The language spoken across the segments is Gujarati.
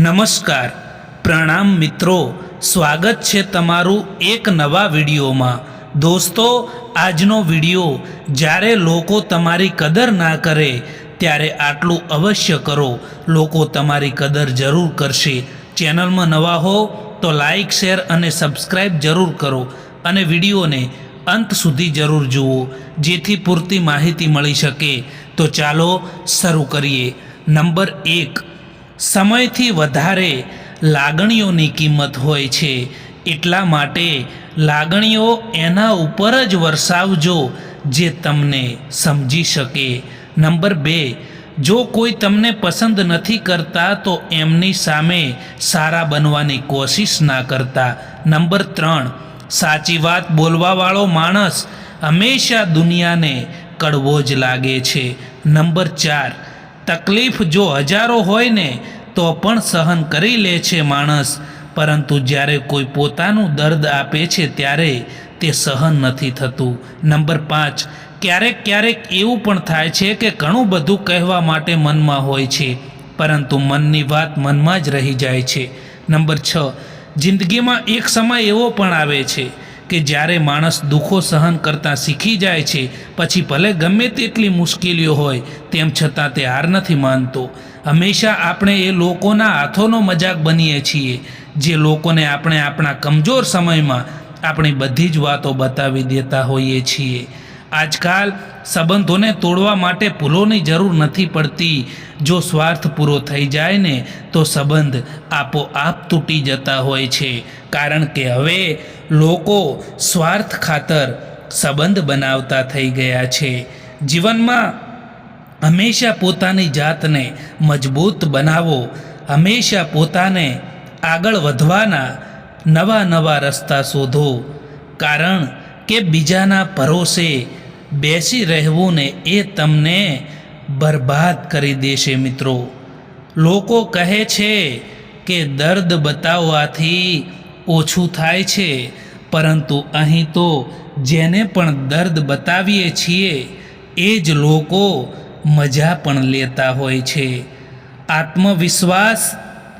નમસ્કાર. પ્રણામ મિત્રો. સ્વાગત છે તમારું એક નવા વિડીયોમાં. દોસ્તો, આજનો વીડિયો, જ્યારે લોકો તમારી કદર ના કરે, ત્યારે આટલું અવશ્ય કરો. લોકો તમારી કદર જરૂર કરશે. ચેનલમાં નવા હો, તો લાઈક, શેર અને સબસ્ક્રાઈબ જરૂર કરો અને વિડીયોને અંત સુધી જરૂર જુઓ, જેથી પૂરતી માહિતી મળી શકે. તો ચાલો શરૂ કરીએ. નંબર એક. સમયથી વધારે લાગણીઓની કિંમત હોય છે. એટલા માટે લાગણીઓ એના ઉપર જ વરસાવજો જે તમને સમજી શકે. નંબર બે, જો કોઈ તમને પસંદ નથી કરતા તો એમની સામે સારા બનવાની કોશિશ ના કરતા. નંબર ત્રણ, સાચી વાત બોલવાવાળો માણસ હંમેશા દુનિયાને કડવો જ લાગે છે. નંબર ચાર તકલીફ જો હજારો હોય ને, તો પણ સહન કરી લે છે માણસ. પરંતુ જ્યારે કોઈ પોતાનું દર્દ આપે છે, ત્યારે તે સહન નથી થતું. નંબર પાંચ, ક્યારેક ક્યારેક એવું પણ થાય છે કે ઘણું બધું કહેવા માટે મનમાં હોય છે, પરંતુ મનની વાત મનમાં જ રહી જાય છે. નંબર છ, જિંદગીમાં એક સમય એવો પણ આવે છે કે જ્યારે માણસ દુઃખો સહન કરતાં શીખી જાય છે, પછી ભલે ગમે તેટલી મુશ્કેલીઓ હોય, તેમ છતાં તે હાર નથી માનતો. હંમેશા આપણે એ લોકોના હાથોનો મજાક બનીએ છીએ, જે લોકોને આપણે આપણા કમજોર સમયમાં આપણી બધી જ વાતો બતાવી દેતા હોઈએ છીએ. આજકાલ સંબંધોને તોડવા માટે ભૂલોની જરૂર નથી પડતી. જો સ્વાર્થ પૂરો થઈ જાય ને, તો સંબંધ આપોઆપ તૂટી જતા હોય છે. કારણ કે હવે લોકો સ્વાર્થ ખાતર સંબંધ બનાવતા થઈ ગયા છે. જીવનમાં હંમેશા પોતાની જાતને મજબૂત બનાવો, હંમેશા પોતાને આગળ વધવાના નવા નવા રસ્તા શોધો. કારણ કે બીજાના ભરોસે બેસી રહેવું ને એ તમને બરબાદ કરી દેશે મિત્રો. લોકો કહે છે કે દર્દ બતાવવાથી ઓછું થાય છે, પરંતુ અહીં તો જેને પણ દર્દ બતાવીએ છીએ, એ જ લોકો મજા પણ લેતા હોય છે. આત્મવિશ્વાસ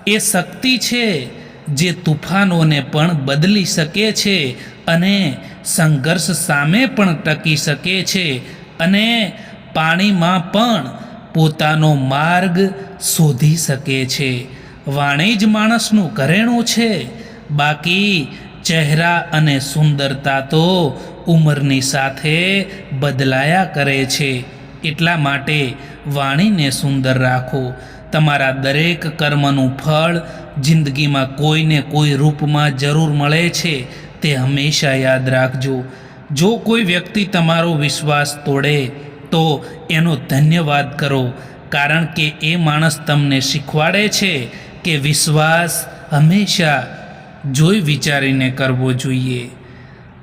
એ શક્તિ છે જે તુફાનોને પણ બદલી શકે છે અને સંઘર્ષ સામે પણ ટકી શકે છે અને પાણીમાં પણ પોતાનો માર્ગ શોધી શકે છે. વાણી જ માણસનું ઘરેણું છે. બાકી ચહેરા અને સુંદરતા તો ઉંમરની સાથે બદલાયા કરે છે. એટલા માટે વાણીને સુંદર રાખો. તમારા દરેક કર્મનું ફળ જિંદગીમાં કોઈને કોઈ રૂપમાં જરૂર મળે છે. તે હંમેશા યાદ રાખજો. જો કોઈ વ્યક્તિ તમારો વિશ્વાસ તોડે, તો એનો ધન્યવાદ કરો. કારણ કે એ માણસ તમને શીખવાડે છે કે વિશ્વાસ હંમેશા જોઈ વિચારીને કરવો જોઈએ.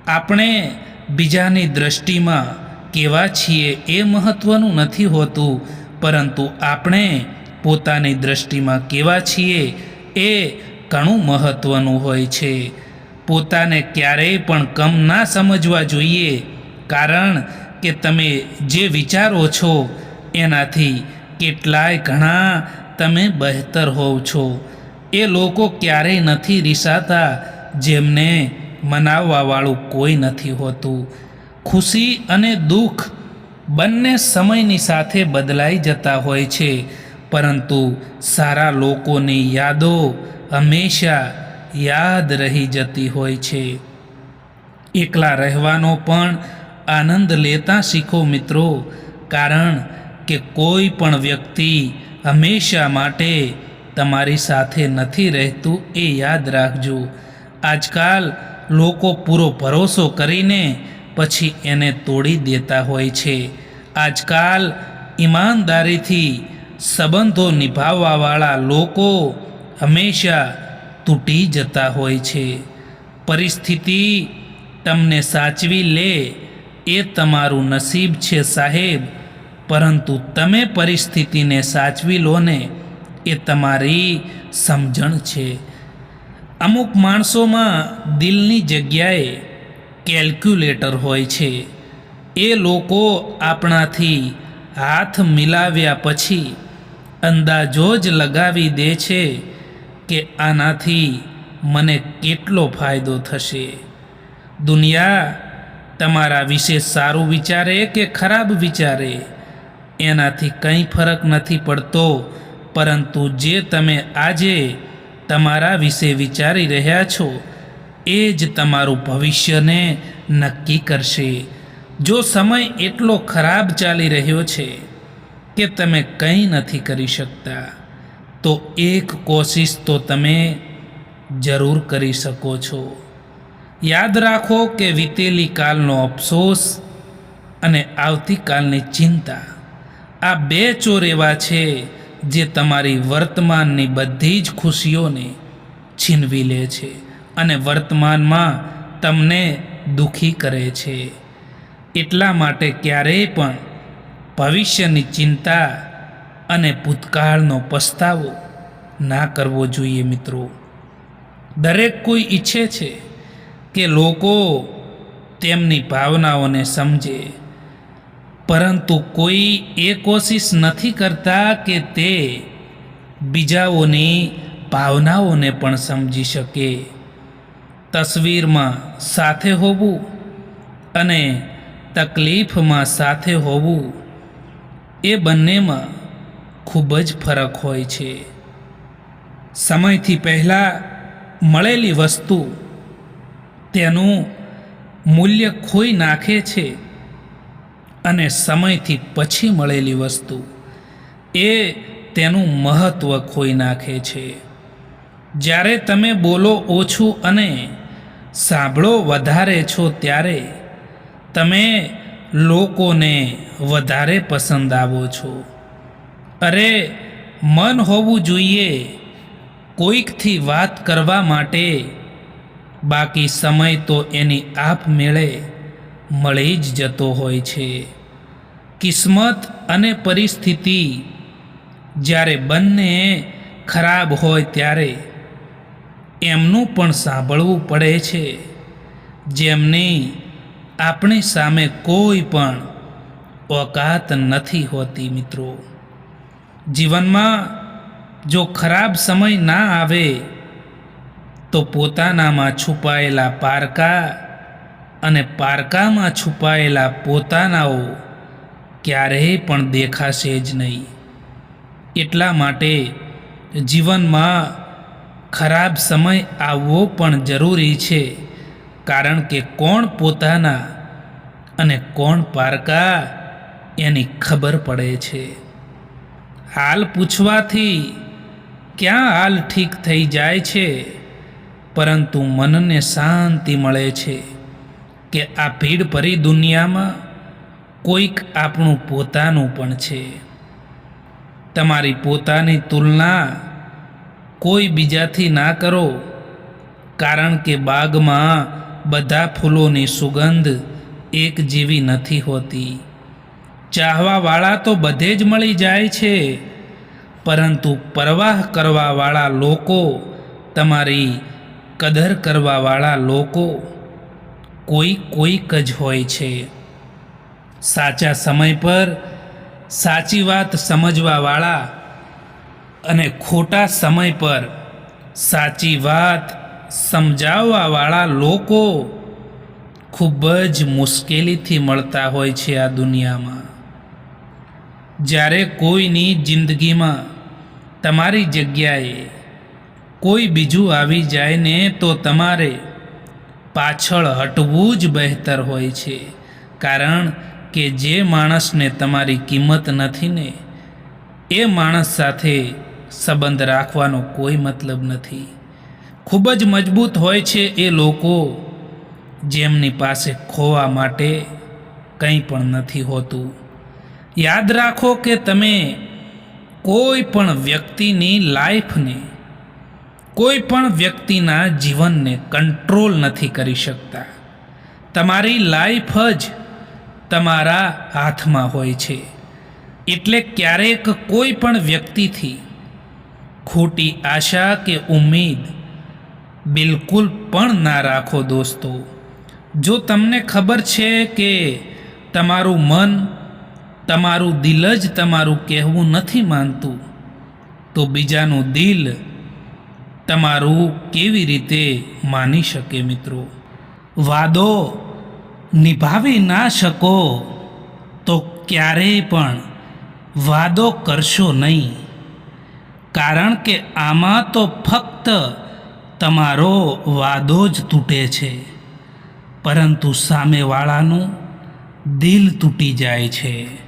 આપણે બીજાની દ્રષ્ટિમાં કેવા છીએ એ મહત્ત્વનું નથી હોતું, પરંતુ આપણે પોતાની દ્રષ્ટિમાં કેવા છીએ એ ઘણું મહત્ત્વનું હોય છે. પોતાને ક્યારેય પણ કમ ના સમજવા જોઈએ. કારણ કે તમે જે વિચારો છો, એનાથી કેટલાય ઘણા તમે બહેતર હોવ છો. એ લોકો ક્યારેય નથી રીસાતા જેમને મનાવવાવાળું કોઈ નથી હોતું. ખુશી અને દુઃખ બંને સમયની સાથે બદલાઈ જતા હોય છે. પરંતુ સારા લોકોની યાદો હંમેશા યાદ રહી જતી હોય છે. એકલા રહેવાનો પણ આનંદ લેતા શીખો મિત્રો, કારણ કે કોઈ પણ વ્યક્તિ હંમેશા માટે તમારી સાથે નથી રહેતું એ યાદ રાખજો. આજકાલ લોકો પૂરો ભરોસો કરીને પછી એને તોડી દેતા હોય છે. આજકાલ ઈમાનદારીથી સંબંધો નિભાવવાવાળા લોકો હંમેશા તૂટી જતા હોય છે. પરિસ્થિતિ તમને સાચવી લે એ તમારું નસીબ છે સાહેબ. પરંતુ તમે પરિસ્થિતિને સાચવી લો ને એ તમારી સમજણ છે. અમુક માણસોમાં દિલની જગ્યાએ કેલ્ક્યુલેટર હોય છે. એ લોકો આપણાથી હાથ મિલાવ્યા પછી અંદાજો જ લગાવી દે છે. કે આનાથી મને કેટલો ફાયદો થશે? દુનિયા તમારા વિશે સારું વિચારે કે ખરાબ વિચારે? એનાથી કંઈ ફરક નથી પડતો, પરંતુ જે તમે આજે તમારા વિશે વિચારી રહ્યા છો, એ જ તમારું ભવિષ્યને નક્કી કરશે. જો સમય એટલો ખરાબ ચાલી રહ્યો છે કે તમે કંઈ નથી કરી શકતા. તો એક કોશિશ તો તમે જરૂર કરી શકો છો. યાદ રાખો કે વીતેલી કાલનો અફસોસ અને આવતીકાલની ચિંતા આ બે ચોર એવા છે જે તમારી વર્તમાનની બધી જ ખુશીઓને છીનવી લે છે અને વર્તમાનમાં તમને દુખી કરે છે. એટલા માટે ક્યારેય પણ ભવિષ્યની ચિંતા અને ભૂતકાળનો પસ્તાવો ના કરવો જોઈએ મિત્રો. દરેક કોઈ ઈચ્છે છે કે લોકો તેમની ભાવનાઓને સમજે, પરંતુ કોઈ એ કોશિશ નથી કરતા કે તે બીજાઓની ભાવનાઓને પણ સમજી શકે. તસવીરમાં સાથે હોવું અને તકલીફમાં સાથે હોવું એ બંનેમાં ખૂબ જ ફરક હોય છે. સમયથી પહેલાં મળેલી વસ્તુ તેનું મૂલ્ય ખોઈ નાખે છે અને સમયથી પછી મળેલી વસ્તુ એ તેનું મહત્ત્વ ખોઈ નાખે છે. જ્યારે તમે બોલો ઓછું અને સાંભળો વધારે છો ત્યારે તમે લોકોને વધારે પસંદ આવો છો. અરે, મન હોવું જોઈએ કોઈકથી વાત કરવા માટે. બાકી સમય તો એની આપમેળે મળી જ જતો હોય છે. કિસ્મત અને પરિસ્થિતિ જ્યારે બંને ખરાબ હોય ત્યારે એમનું પણ સાંભળવું પડે છે. જેમની આપણી સામે કોઈ પણ ઓકાત નથી હોતી મિત્રો. જીવનમાં જો ખરાબ સમય ના આવે, તો પોતાનામાં છુપાયેલા પારકા અને પારકામાં છુપાયેલા પોતાનાઓ ક્યારેય પણ દેખાશે જ નહીં. એટલા માટે જીવનમાં ખરાબ સમય આવવો પણ જરૂરી છે, કારણ કે કોણ પોતાના અને કોણ પારકા એની ખબર પડે છે. હાલ પૂછવાથી ક્યાં હાલ ઠીક થઈ જાય છે? પરંતુ મનને શાંતિ મળે છે કે આ ભીડ ભરી દુનિયામાં કોઈક આપણું પોતાનું પણ છે. તમારી પોતાની તુલના કોઈ બીજાથી ના કરો, કારણ કે બાગમાં બધા ફૂલોની સુગંધ એક જેવી નથી હોતી. ચાહવાવાળા તો બધે જ મળી જાય છે. પરંતુ પરવાહ કરવાવાળા લોકો, તમારી કદર કરવાવાળા લોકો, કોઈ કોઈક જ હોય છે. સાચા સમય પર સાચી વાત સમજવાવાળા અને ખોટા સમય પર સાચી વાત સમજાવવાવાળા લોકો ખૂબ જ મુશ્કેલીથી મળતા હોય છે આ દુનિયામાં. જ્યારે કોઈની જિંદગીમાં તમારી જગ્યાએ કોઈ બીજું આવી જાય ને તો તમારે પાછળ હટવું જ બહેતર હોય છે. કારણ કે જે માણસને તમારી કિંમત નથી ને, એ માણસ સાથે સંબંધ રાખવાનો કોઈ મતલબ નથી. ખૂબ જ મજબૂત હોય છે એ લોકો જેમની પાસે ખોવા માટે કંઈ પણ નથી હોતું. યાદ રાખો કે તમે કોઈ પણ વ્યક્તિની લાઈફને, કોઈ પણ વ્યક્તિના જીવનને કંટ્રોલ નથી કરી શકતા. તમારી લાઈફ જ તમારા હાથમાં હોય છે. એટલે ક્યારેક કોઈ પણ વ્યક્તિથી ખોટી આશા કે ઉમેદ બિલકુલ પણ ના રાખો દોસ્તો. જો તમને ખબર છે કે તમારું મન તમારું દિલ જ તમારું કહેવું નથી માનતું. તો બીજાનું દિલ તમારું કેવી રીતે માની શકે મિત્રો? વાદો નિભાવી ના શકો તો ક્યારેય પણ વાદો કરશો નહીં. કારણ કે આમાં તો ફક્ત તમારો વાદો જ તૂટે છે. પરંતુ સામેવાળાનું દિલ તૂટી જાય છે.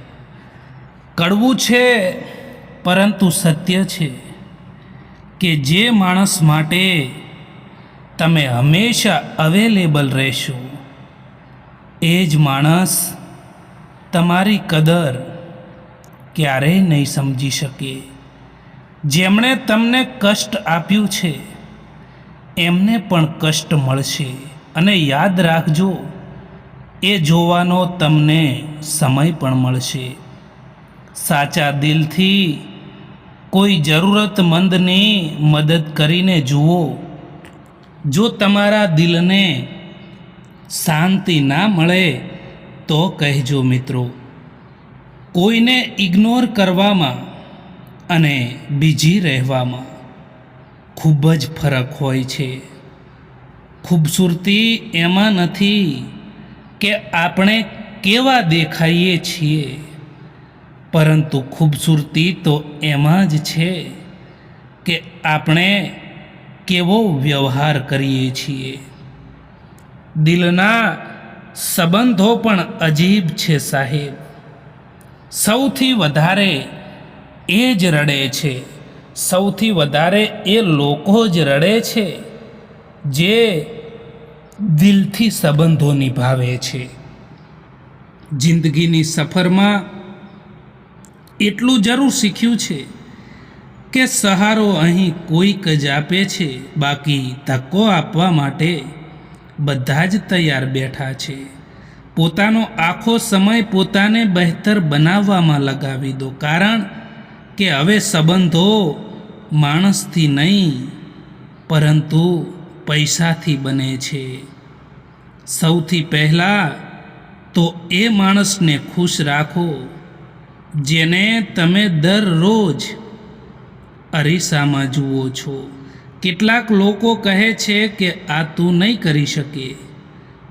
કડવું છે, પરંતુ સત્ય છે કે જે માણસ માટે તમે હંમેશા અવેલેબલ રહેશો, એ જ માણસ તમારી કદર ક્યારેય નહીં સમજી શકે. જેમણે તમને કષ્ટ આપ્યું છે, એમને પણ કષ્ટ મળશે. અને યાદ રાખજો, એ જોવાનો તમને સમય પણ મળશે. સાચા દિલથી કોઈ જરૂરતમંદની મદદ કરીને જુઓ. જો તમારા દિલને શાંતિ ના મળે, તો કહેજો મિત્રો, કોઈને ઇગ્નોર કરવામાં અને બીજી રહેવામાં ખૂબ જ ફરક હોય છે. ખૂબસૂરતી એમાં નથી કે આપણે કેવા દેખાઈએ છીએ. પરંતુ ખૂબસૂરતી તો એમાં જ છે કે આપણે કેવો વ્યવહાર કરીએ છીએ. દિલના સંબંધો પણ અજીબ છે સાહેબ. સૌથી વધારે એ જ રડે છે. સૌથી વધારે એ લોકો જ રડે છે જે દિલથી સંબંધો નિભાવે છે. જિંદગીની સફરમાં એટલું જરૂર શીખ્યું છે કે સહારો અહીં કોઈક જ આપે છે, બાકી ધક્કો આપવા માટે બધા જ તૈયાર બેઠા છે. પોતાનો આખો સમય પોતાને બહેતર બનાવવામાં લગાવી દો, કારણ કે હવે સંબંધો માણસથી નહીં, પરંતુ પૈસાથી બને છે. સૌથી પહેલાં તો એ માણસને ખુશ રાખો જેને તમે દરરોજ અરીસામાં જુઓ છો. કેટલાક લોકો કહે છે કે આ તું નહીં કરી શકે.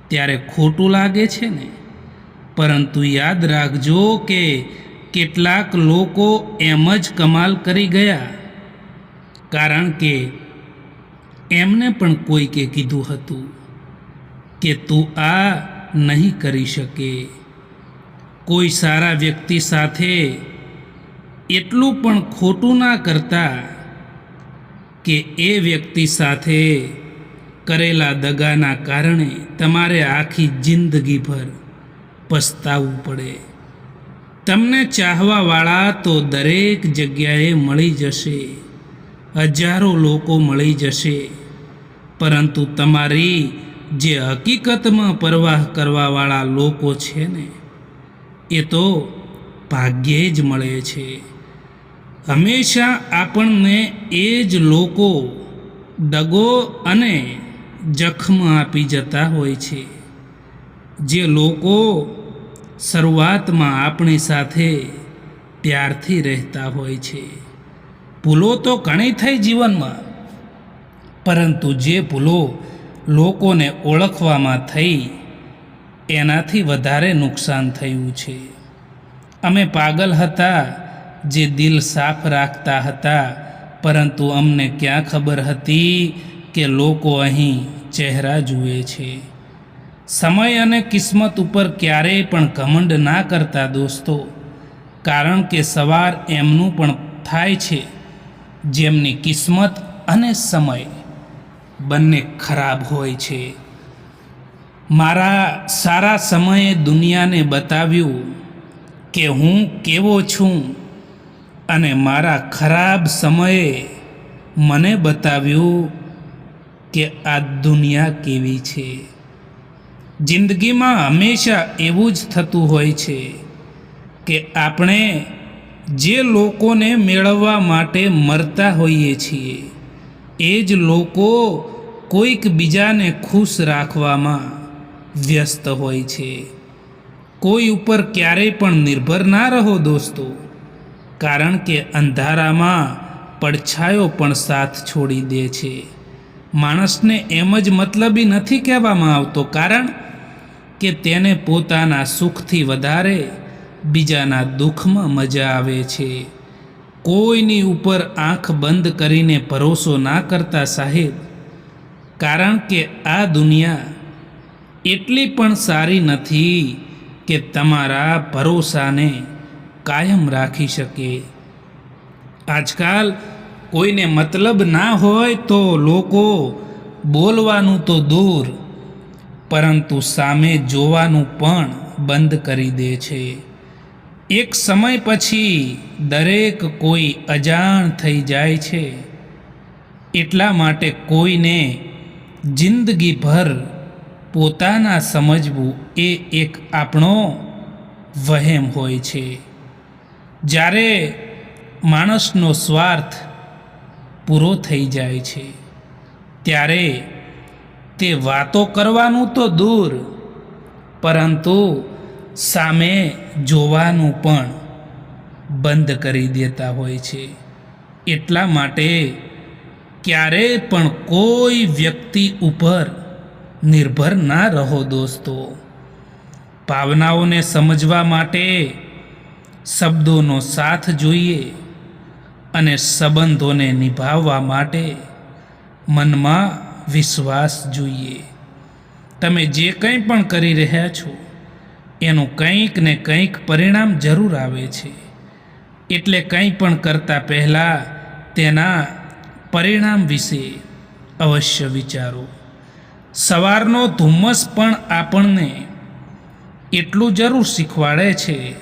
ત્યારે ખોટું લાગે છે ને? પરંતુ યાદ રાખજો કે કેટલાક લોકો એમ જ કમાલ કરી ગયા. કારણ કે એમને પણ કોઈકે કીધું હતું કે તું આ નહીં કરી શકે. કોઈ સારા વ્યક્તિ સાથે એટલું પણ ખોટું ના કરતા કે એ વ્યક્તિ સાથે કરેલા દગાના કારણે તમારે આખી જિંદગીભર પસ્તાવવું પડે. તમને ચાહવાવાળા તો દરેક જગ્યાએ મળી જશે, હજારો લોકો મળી જશે, પરંતુ તમારી જે હકીકતમાં પરવાહ કરવાવાળા લોકો છે ને એ તો ભાગ્યે જ મળે છે. હંમેશા આપણને એ જ લોકો દગો અને જખમ આપી જતા હોય છે. જે લોકો શરૂઆતમાં આપણી સાથે પ્યારથી રહેતા હોય છે. ભૂલો તો ઘણી થઈ જીવનમાં, પરંતુ જે ભૂલો લોકોને ઓળખવામાં થઈ એનાથી વધારે નુકસાન થયું છે. અમે પાગલ હતા જે દિલ સાફ રાખતા હતા, પરંતુ અમને ક્યાં ખબર હતી કે લોકો અહીં ચહેરા જુએ છે. સમય અને કિસ્મત ઉપર ક્યારેય પણ ઘમંડ ના કરતા દોસ્તો, કારણ કે સવાર એમનું પણ થાય છે, જેમની કિસ્મત અને સમય બંને ખરાબ હોય છે. મારા સારા સમયે દુનિયાને બતાવ્યું કે હું કેવો છું અને મારા ખરાબ સમયે મને બતાવ્યું કે આ દુનિયા કેવી છે. જિંદગીમાં હંમેશા એવું જ થતું હોય છે કે આપણે જે લોકોને મેળવવા માટે મરતા હોઈએ છીએ, એ જ લોકો કોઈક બીજાને ખુશ રાખવામાં વ્યસ્ત હોય છે. કોઈ ઉપર ક્યારેય પણ નિર્ભર ના રહો દોસ્તો. કારણ કે અંધારામાં પડછાયો પણ સાથ છોડી દે છે. માણસને એમ જ મતલબી નથી કહેવામાં આવતો કારણ કે તેને પોતાના સુખથી વધારે બીજાના દુઃખમાં મજા આવે છે. કોઈની ઉપર આંખ બંધ કરીને ભરોસો ના કરતા સાહેબ. કારણ કે આ દુનિયા એટલી પણ સારી નથી કે તમારા ભરોસાને કાયમ રાખી શકે. આજકાલ કોઈને મતલબ ના હોય તો લોકો બોલવાનું તો દૂર, પરંતુ સામે જોવાનું પણ બંધ કરી દે છે. એક સમય પછી દરેક કોઈ અજાણ થઈ જાય છે. એટલા માટે કોઈને જિંદગીભર પોતાના સમજવું એ એક આપણો વહેમ હોય છે. જ્યારે માણસનો સ્વાર્થ પૂરો થઈ જાય છે, ત્યારે તે વાતો કરવાનું તો દૂર, પરંતુ સામે જોવાનું પણ બંધ કરી દેતા હોય છે. એટલા માટે ક્યારેય પણ કોઈ વ્યક્તિ ઉપર નિર્ભર ના રહો દોસ્તો. ભાવનાઓને સમજવા માટે શબ્દોનો સાથ જોઈએ અને સંબંધોને નિભાવવા માટે મનમાં વિશ્વાસ જોઈએ. તમે જે કંઈ પણ કરી રહ્યા છો, એનું કંઈક ને કંઈક પરિણામ જરૂર આવે છે. એટલે કંઈ પણ કરતાં પહેલાં તેના પરિણામ વિશે અવશ્ય વિચારો. સવારનો ધુમ્મસ પણ આપણને એટલું જરૂર શીખવાડે છે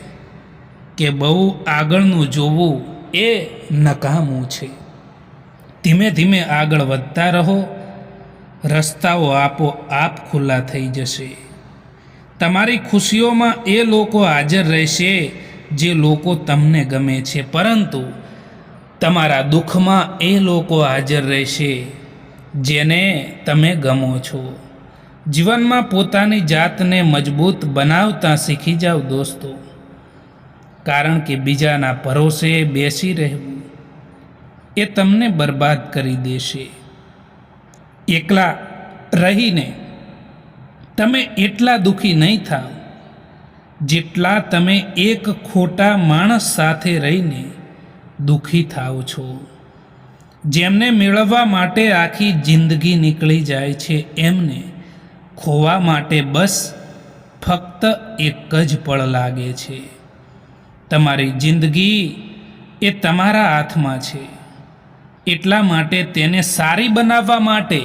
કે બહુ આગળનું જોવું એ નકામું છે. ધીમે ધીમે આગળ વધતા રહો, રસ્તાઓ આપો આપ ખુલ્લા થઈ જશે. તમારી ખુશીઓમાં એ લોકો હાજર રહેશે જે લોકો તમને ગમે છે, પરંતુ તમારા દુઃખમાં એ લોકો હાજર રહેશે. જેને તમે ગમો છો. જીવનમાં પોતાની જાતને મજબૂત બનાવતા શીખી જાઓ દોસ્તો. કારણ કે બીજાના ભરોસે બેસી રહેવું એ તમને બરબાદ કરી દેશે. એકલા રહીને તમે એટલા દુઃખી નહીં થાવ. જેટલા તમે એક ખોટા માણસ સાથે રહીને દુઃખી થાવ છો. જેમને મેળવવા માટે આખી જિંદગી નીકળી જાય છે, એમને ખોવા માટે બસ ફક્ત એક જ પળ લાગે છે. તમારી જિંદગી એ તમારા હાથમાં છે. એટલા માટે તેને સારી બનાવવા માટે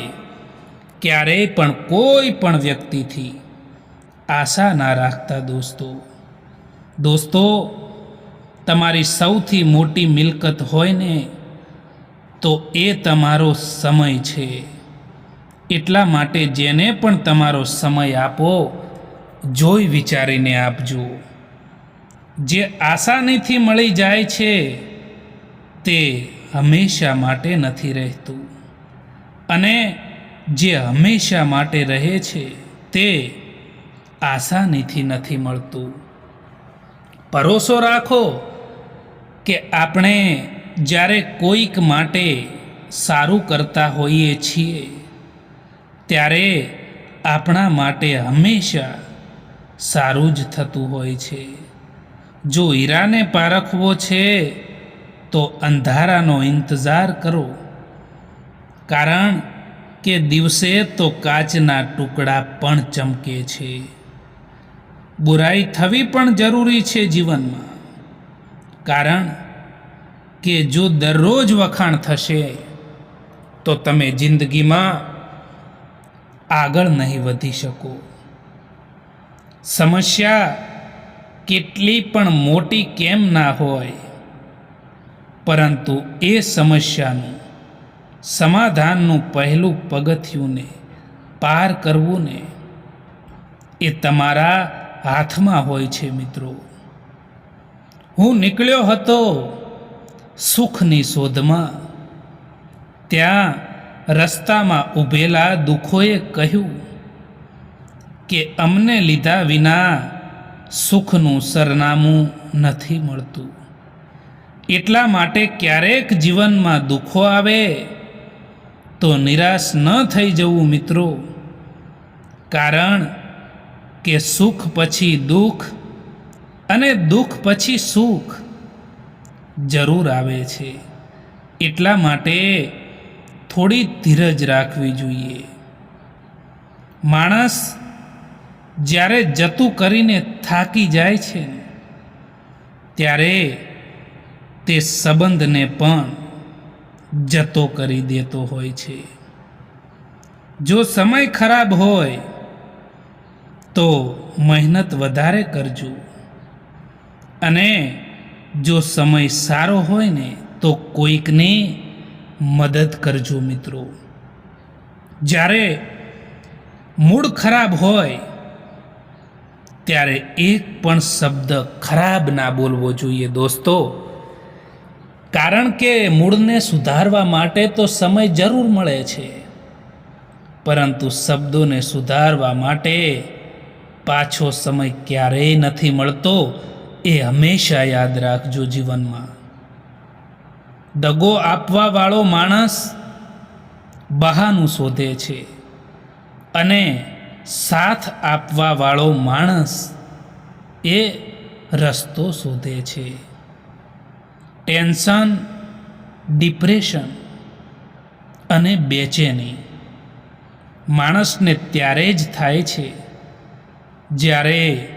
ક્યારેય પણ કોઈ પણ વ્યક્તિથી આશા ના રાખતા દોસ્તો. દોસ્તો, તમારી સૌથી મોટી મિલકત હોય ને તો એ તમારો સમય છે. એટલા માટે જેને પણ તમારો સમય આપો, જોઈ વિચારીને આપજો. જે આસાનીથી મળી જાય છે, તે હંમેશા માટે નથી રહેતું. અને જે હંમેશા માટે રહે છે, તે આસાનીથી નથી મળતું. ભરોસો રાખો કે આપણે જ્યારે કોઈક માટે સારું કરતા હોઈએ છીએ, ત્યારે આપણા માટે હંમેશા સારું જ થતું હોય છે. જો હીરાને પારખવો છે, તો અંધારાનો ઇંતજાર કરો. કારણ કે દિવસે તો કાચના ટુકડા પણ ચમકે છે. બુરાઈ થવી પણ જરૂરી છે જીવનમાં. કારણ કે જો દરરોજ વખાણ થશે, તો તમે જિંદગીમાં આગળ નહીં વધી શકો. સમસ્યા કેટલી પણ મોટી કેમ ના હોય, પરંતુ એ સમસ્યાનું સમાધાનનું પહેલું પગથિયુંને પાર કરવું ને એ તમારા હાથમાં હોય છે મિત્રો. હું નીકળ્યો હતો સુખની શોધમાં ત્યાં રસ્તામાં ઊભેલા દુઃખોએ કહ્યું કે અમને લીધા વિના સુખનું સરનામું નથી મળતું. એટલા માટે ક્યારેક જીવનમાં દુઃખો આવે તો નિરાશ ન થઈ જવું મિત્રો. કારણ કે સુખ પછી દુઃખ અને દુઃખ પછી સુખ જરૂર આવે છે. એટલા માટે થોડી ધીરજ રાખવી જોઈએ. માણસ જ્યારે જતું કરીને થાકી જાય છે ત્યારે તે સંબંધને પણ જતો કરી દેતો હોય છે. જો સમય ખરાબ હોય, તો મહેનત વધારે કરજો. અને જો સમય સારો હોય ને, તો કોઈકને મદદ કરજો મિત્રો. જ્યારે મૂડ ખરાબ હોય, ત્યારે એક પણ શબ્દ ખરાબ ના બોલવો જોઈએ દોસ્તો. કારણ કે મૂળને સુધારવા માટે તો સમય જરૂર મળે છે. પરંતુ શબ્દોને સુધારવા માટે પાછો સમય ક્યારેય નથી મળતો. એ હંમેશા યાદ રાખજો જીવનમાં. દગો આપવાવાળો માણસ બહાનું શોધે છે અને સાથ આપવાવાળો માણસ એ રસ્તો શોધે છે. ટેન્શન, ડિપ્રેશન અને બેચેની માણસને ત્યારે જ થાય છે જ્યારે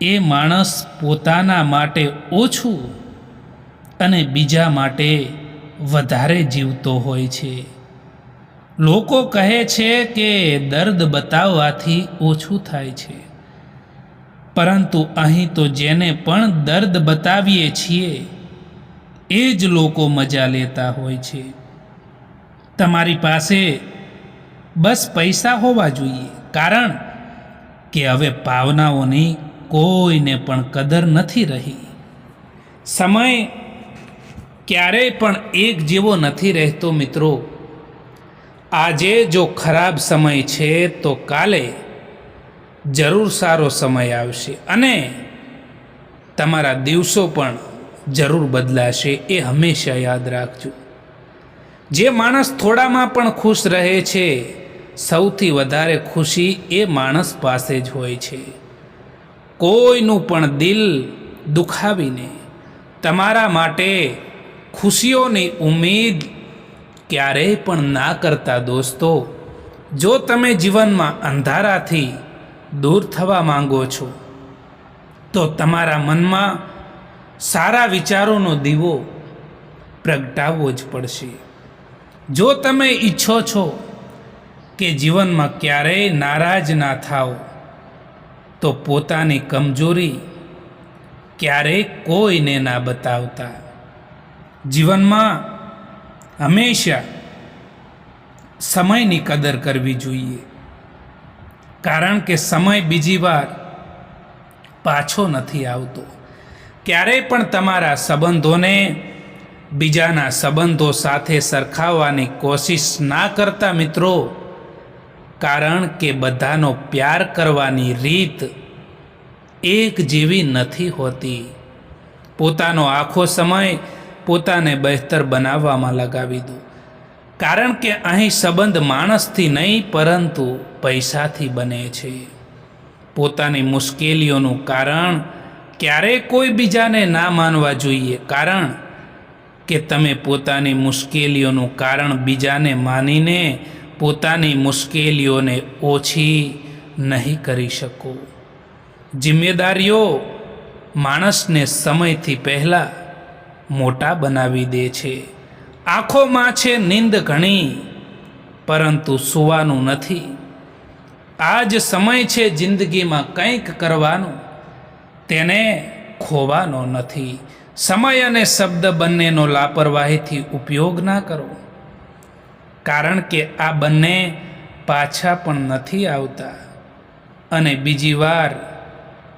એ માણસ પોતાના માટે ઓછું અને બીજા માટે વધારે જીવતો હોય છે. લોકો કહે છે કે દર્દ બતાવવાથી ઓછું થાય છે. પરંતુ અહીં તો જેને પણ દર્દ બતાવીએ છીએ, એ જ લોકો મજા લેતા હોય છે. તમારી પાસે બસ પૈસા હોવા જોઈએ, કારણ કે હવે ભાવનાઓની કોઈને પણ કદર નથી રહી. સમય ક્યારેય પણ એક જેવો નથી રહેતો મિત્રો. આજે જો ખરાબ સમય છે તો કાલે જરૂર સારો સમય આવશે અને તમારા દિવસો પણ જરૂર બદલાશે એ હંમેશા યાદ રાખજો. જે માણસ થોડામાં પણ ખુશ રહે છે, સૌથી વધારે ખુશી એ માણસ પાસે જ હોય છે. કોઈનું પણ દિલ દુખાવીને તમારા માટે ખુશીઓની ઉમેદ ક્યારેય પણ ના કરતા દોસ્તો, જો તમે જીવનમાં અંધારાથી દૂર થવા માંગો છો, તો તમારા મનમાં સારા વિચારોનો દીવો પ્રગટાવવો જ પડશે. જો તમે ઈચ્છો છો કે જીવનમાં ક્યારેય નારાજ ના થાઓ તો પોતાની કમજોરી ક્યારેય કોઈને ના બતાવતા. જીવનમાં હંમેશા સમયની કદર કરવી જોઈએ. કારણ કે સમય બીજી વાર પાછો નથી આવતો. ક્યારેય પણ તમારા સંબંધોને બીજાના સંબંધો સાથે સરખાવવાની કોશિશ ના કરતા મિત્રો કારણ કે બધાનો પ્યાર કરવાની રીત એક જેવી નથી હોતી. પોતાનો આખો સમય પોતાને બહેતર બનાવવામાં લગાવી દો. કારણ કે અહીં સંબંધ માણસથી નહીં, પરંતુ પૈસાથી બને છે. પોતાની મુશ્કેલીઓનું કારણ ક્યારેય કોઈ બીજાને ના માનવા જોઈએ. કારણ કે તમે પોતાની મુશ્કેલીઓનું કારણ બીજાને માનીને પોતાની મુશ્કેલીઓને ઓછી નહીં કરી શકો. જિમ્મેદારીઓ માણસને સમયથી પહેલાં મોટા બનાવી દે છે. આંખોમાં છે નીંદ ઘણી, પરંતુ સૂવાનું નથી. આ જ સમય છે જિંદગીમાં કંઈક કરવાનું, તેને ખોવાનો નથી. સમય અને શબ્દ બંનેનો લાપરવાહીથી ઉપયોગ ના કરો. કારણ કે આ બંને પાછા પણ નથી આવતા અને બીજી વાર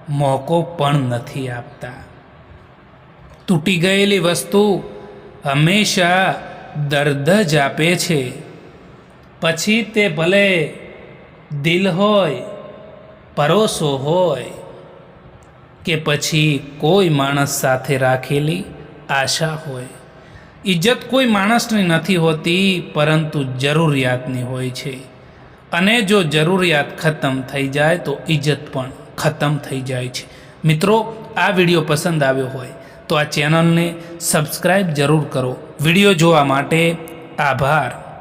મોકો પણ નથી આપતા. તૂટી ગયેલી વસ્તુ હંમેશા દર્દ જ આપે છે. પછી તે ભલે દિલ હોય પરોસો હોય કે પછી કોઈ માણસ સાથે રાખેલી આશા હોય. ઇજ્જત કોઈ માણસની નથી હોતી, પરંતુ જરૂરિયાતની હોય છે. અને જો જરૂરિયાત ખતમ થઈ જાય, તો ઇજ્જત પણ ખતમ થઈ જાય છે. મિત્રો, આ વીડિયો પસંદ આવ્યો હોય, તો આ ચેનલને સબસ્ક્રાઈબ જરૂર કરો. વીડિયો જોવા માટે આભાર.